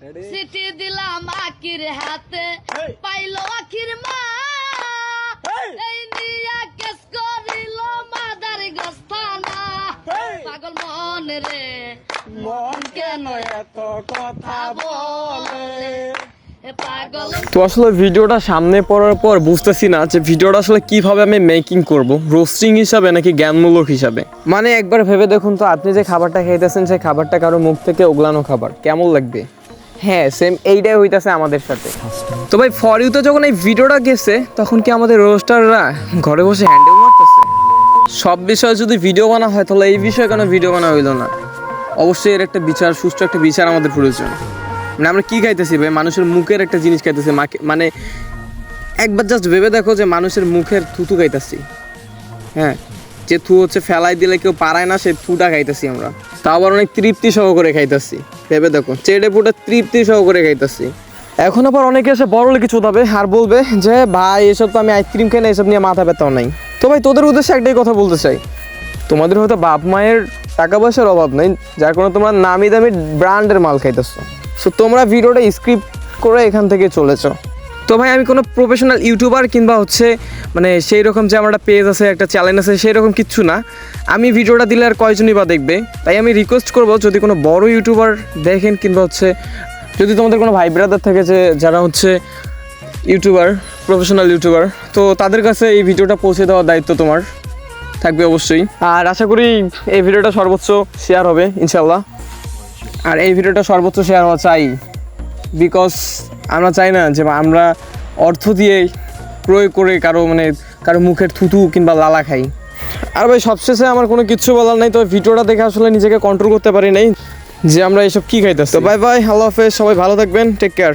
City দিলাম আকির হাতে। পাইলো আখির মা এই। এই নিয়া কেস করিল মাদার গস্তানা পাগল মন রে মন কেন এত কথা বলে তো আসলে ভিডিওটা সামনে পড়ার পর বুঝতেছি না যে ভিডিওটা আসলে কীভাবে আমি মেকিং করব। রোস্টিং হিসাবে নাকি জ্ঞানমূলক হিসাবে? মানে একবার ভেবে দেখুন তো আপনি যে খাবারটা খাইতেছেন সেই খাবারটা কারও মুখ থেকে ওগলানো খাবার। কেমন লাগবে? হ্যাঁ সেম এইটাই হইতাছে আমাদের সাথে। তো ভাই ফর ইউ ইউতে যখন এই ভিডিওটা গেছে, তখন কি আমাদের রোস্টাররা ঘরে বসে হ্যান্ডেল মারতেছে? সব বিষয়ে যদি ভিডিও বানা হয়, তাহলে এই বিষয়ে কেন ভিডিও বানা হইল না। অবশ্যই এর একটা বিচার, সুষ্ঠু একটা বিচার আমাদের প্রয়োজন। মানে আমরা কি খাইতেছি ভাই? মানুষের মুখের একটা জিনিস খাইতেছি। মানে একবার জাস্ট ভেবে দেখো যে মানুষের মুখের থুতু খাইতেছি। হ্যাঁ যে থু হচ্ছে ফেলাই দিলে কেউ পারায় না সেই থুটা খাইতেছি আমরা। তা আবার অনেক তৃপ্তি সহকারে খাইতেছি। ভেবে দেখো চেটে পুটে তৃপ্তি সহকারে খাইতেছি। এখন আবার অনেকে এসে বড় লেগে চোদাবে আর বলবে যে, ভাই, এসব তো আমি আইসক্রিম খাই না, এসব নিয়ে মাথা ব্যথাও নাই। তো ভাই, তোদের উদ্দেশ্যে একটাই কথা বলতে চাই। তোমাদের হয়তো বাপ মায়ের টাকা পয়সার অভাব নেই, যার কারণে তোমরা নামি দামি ব্র্যান্ডের মাল খাইতেছো। সো তোমরা ভিডিওটা স্ক্রিপ্ট করে এখান থেকে চলেছো তো ভাই, আমি কোনো প্রফেশনাল ইউটিউবার কিংবা হচ্ছে মানে সেই রকম যে আমার একটা পেজ আছে, একটা চ্যানেল আছে, সেই রকম কিচ্ছু না। আমি ভিডিওটা দিলে আর কয়জনই বা দেখবে? তাই আমি রিকোয়েস্ট করব, যদি কোনো বড় ইউটিউবার দেখেন কিংবা হচ্ছে, যদি তোমাদের কোনো ভাই ব্রাদার থাকে যে, যারা হচ্ছে ইউটিউবার প্রফেশনাল ইউটিউবার তো তাদের কাছে এই ভিডিওটা পৌঁছে দেওয়ার দায়িত্ব তোমার। থাকবে অবশ্যই। আর আশা করি এই ভিডিওটা সর্বোচ্চ শেয়ার হবে ইনশাল্লাহ আর এই ভিডিওটা সর্বোচ্চ শেয়ার হওয়া চাই। বিকজ আমরা চাই না যে আমরা অর্থ দিয়ে প্রয়োগ করে কারও মানে কারও মুখের থুতু কিংবা লালা খাই। আর ভাই, সবশেষে আমার কোনো কিচ্ছু বলার নাই, তো ভিডিওটা দেখে আসলে নিজেকে কন্ট্রোল করতে পারি নাই। যে আমরা এসব কী খাইতেছি। তো বাই বাই আল্লাহ হাফেজ, সবাই ভালো থাকবেন টেক কেয়ার